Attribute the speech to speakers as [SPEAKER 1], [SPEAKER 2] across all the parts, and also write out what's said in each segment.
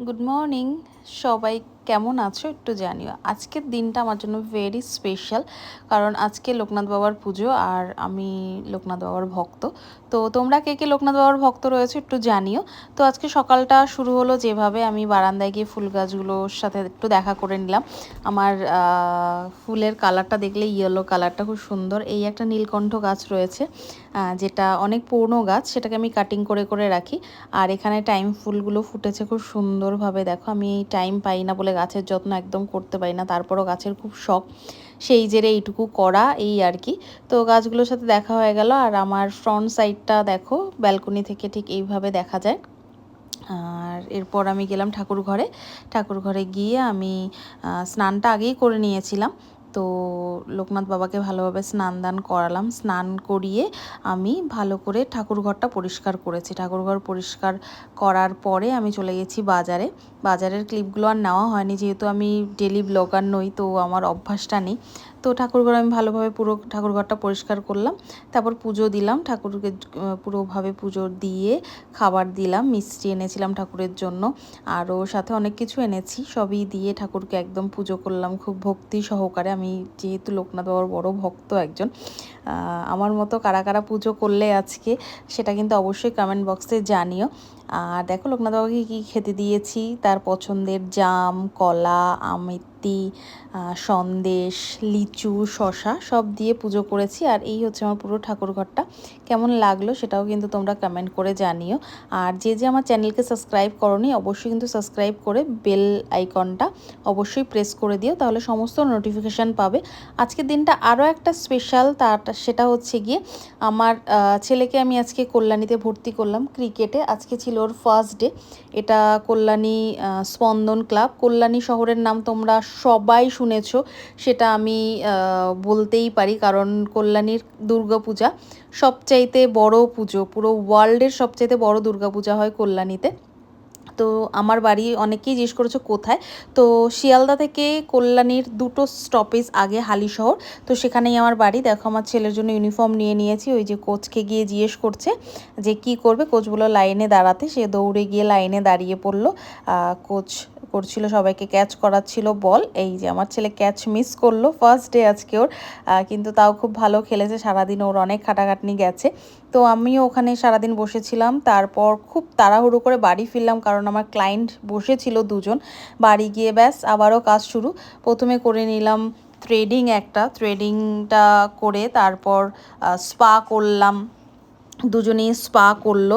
[SPEAKER 1] Good morning সবাই কেমন আছো একটু জানিও। আজকের দিনটা আমার জন্য ভেরি স্পেশাল কারণ আজকে লোকনাথ বাবার পুজো আর আমি লোকনাথ বাবার ভক্ত। তো তোমরা কে কে লোকনাথ বাবার ভক্ত রয়েছে একটু জানিও। তো আজকে সকালটা শুরু হলো যেভাবে আমি বারান্দায় গিয়ে ফুল গাছগুলোর সাথে একটু দেখা করে নিলাম। আমার ফুলের কালারটা দেখলে ইয়েলো কালারটা খুব সুন্দর। এই একটা নীলকণ্ঠ গাছ রয়েছে যেটা অনেক পুরনো গাছ, সেটাকে আমি কাটিং করে করে রাখি। আর এখানে টাইম ফুলগুলো ফুটেছে খুব সুন্দরভাবে। দেখো, আমি টাইম পাই না বলে গাছের যত্ন একদম করতে পারি না, তারপরও গাছের খুব শখ। সেই জেরে এইটুকু করা, এই আর কি। তো গাছগুলোর সাথে দেখা হয়ে গেল, আর আমার ফ্রন্ট সাইডটা দেখো ব্যালকনি থেকে ঠিক এইভাবে দেখা যায়। আর এরপর আমি গেলাম ঠাকুর ঘরে ঠাকুর ঘরে গিয়ে আমি স্নানটা আগেই করে নিয়েছিলাম। তো লোকনাথ বাবাকে ভালোভাবে স্নান দান করালাম। স্নান করিয়ে আমি ভালো করে ঠাকুরঘরটা পরিষ্কার করেছি। ঠাকুরঘর পরিষ্কার করার পরে আমি চলে গেছি বাজারে। বাজারের ক্লিপগুলো আর নেওয়া হয়নি, যেহেতু আমি ডেলি ব্লগার নই, তো আমার অভ্যাসটা নেই। তো ঠাকুরঘর আমি ভালোভাবে পুরো ঠাকুরঘরটা পরিষ্কার করলাম। তারপর পুজো দিলাম, ঠাকুরকে পুরোভাবে পুজো দিয়ে খাবার দিলাম, মিষ্টি এনেছিলাম ঠাকুরের জন্য। আরও সাথে অনেক কিছু এনেছি, সবই দিয়ে ঠাকুরকে একদম পুজো করলাম খুব ভক্তি সহকারে। আমি যেহেতু লোকনাথ বাবার বড় ভক্ত একজন আমার মতো কারা কারা পুজো করলে আজকে সেটা কিন্তু অবশ্যই কমেন্ট বক্সে জানিও। আর দেখো লোকনাথ বাবাকে কী খেতে দিয়েছি, তার পছন্দের জাম, কলা আমিত্তি আহ, সন্দেশ লিচু শশা সব দিয়ে পুজো করেছি। আর এই হচ্ছে আমার পুরো ঠাকুর ঘরটা। কেমন লাগল সেটাও কিন্তু তোমরা কমেন্ট করে জানিও। আর যে যে আমার চ্যানেলকে সাবস্ক্রাইব করনি অবশ্যই কিন্তু সাবস্ক্রাইব করে বেল আইকনটা অবশ্যই প্রেস করে দিও তাহলে সমস্ত নোটিফিকেশান পাবে। আজকের দিনটা আরও একটা স্পেশাল তার সেটা হচ্ছে গিয়ে আমার ছেলেকে আমি আজকে কল্যাণীতে ভর্তি করলাম ক্রিকেটে আজকে ছিল ওর ফার্স্ট ডে এটা কল্যাণী স্পন্দন ক্লাব কল্যাণী শহরের নাম তোমরা সবাই শুনেছ, সেটা আমি বলতেই পারি। কারণ কল্যাণীর দুর্গাপূজা সবচাইতে বড় পুজো, পুরো ওয়ার্ল্ডের সবচাইতে বড় দুর্গাপূজা হয় কল্যাণীতে। তো আমার বাড়ি অনেকেই জিজ্ঞেস করেছ কোথায়? তো শিয়ালদা থেকে কল্যাণীর দুটো স্টপেজ আগে হালিশহর তো সেখানেই আমার বাড়ি। দেখো, আমার ছেলের জন্য ইউনিফর্ম নিয়ে নিয়েছি। ওই যে কোচকে গিয়ে জিজ্ঞেস করছে যে কি করবে? কোচগুলো লাইনে দাঁড়াতে। সে দৌড়ে গিয়ে লাইনে দাঁড়িয়ে পড়ল। কোচ করছিল, সবাইকে ক্যাচ করাচ্ছিল বল। এই যে আমার ছেলে ক্যাচ মিস করল ফার্স্ট ডে আজকে ওর। কিন্তু তাও খুব ভালো খেলেছে, সারাদিন ওর অনেক খাটাখাটনি গেছে। তো আমিও ওখানে সারাদিন বসেছিলাম, তারপর খুব তাড়াহুড়ো করে বাড়ি ফিরলাম, কারণ আমার ক্লায়েন্ট বসেছিল দুজন। বাড়ি গিয়ে ব্যাস, আবারও কাজ শুরু। প্রথমে করে নিলাম থ্রেডিং একটা থ্রেডিংটা করে তারপর স্পা করলাম। দুজনেই স্পা করল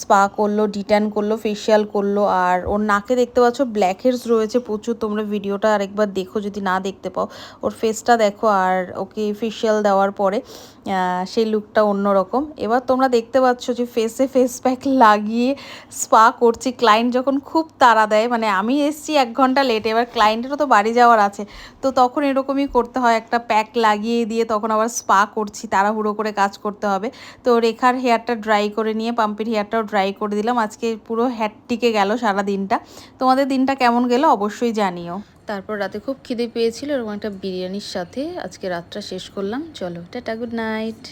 [SPEAKER 1] স্পা করল, ডিট্যান করল ফেশিয়াল করল, আর ওর নাকে দেখতে পাচ্ছ ব্ল্যাক হেডস রয়েছে প্রচুর, তোমরা ভিডিওটা আরেকবার দেখো যদি না দেখতে পাও। ওর ফেসটা দেখো আর ওকে ফেশিয়াল দেওয়ার পরে সেই লুকটা অন্যরকম। এবার তোমরা দেখতে পাচ্ছ যে ফেসে ফেস প্যাক লাগিয়ে স্পা করছি। ক্লায়েন্ট যখন খুব তাড়া দেয় মানে আমি এসছি এক ঘণ্টা লেট এবার ক্লায়েন্টেরও তো বাড়ি যাওয়ার আছে, তো তখন এরকমই করতে হয়। একটা প্যাক লাগিয়ে দিয়ে তখন আবার স্পা করছি, তাড়াহুড়ো করে কাজ করতে হবে। তো রেখার হেয়ারটা ড্রাই করে নিয়ে, পাম্পের হেয়ারটাও ড্রাই করে দিলাম। আজকে পুরো হ্যাটটিকে টিকে গেল সারা দিনটা। তোমাদের দিনটা কেমন গেল অবশ্যই জানিও। তারপর রাতে খুব খিদে পেয়েছিল এরকম একটা বিরিয়ানির সাথে। আজকে রাতটা শেষ করলাম। চলো, টাটা গুড নাইট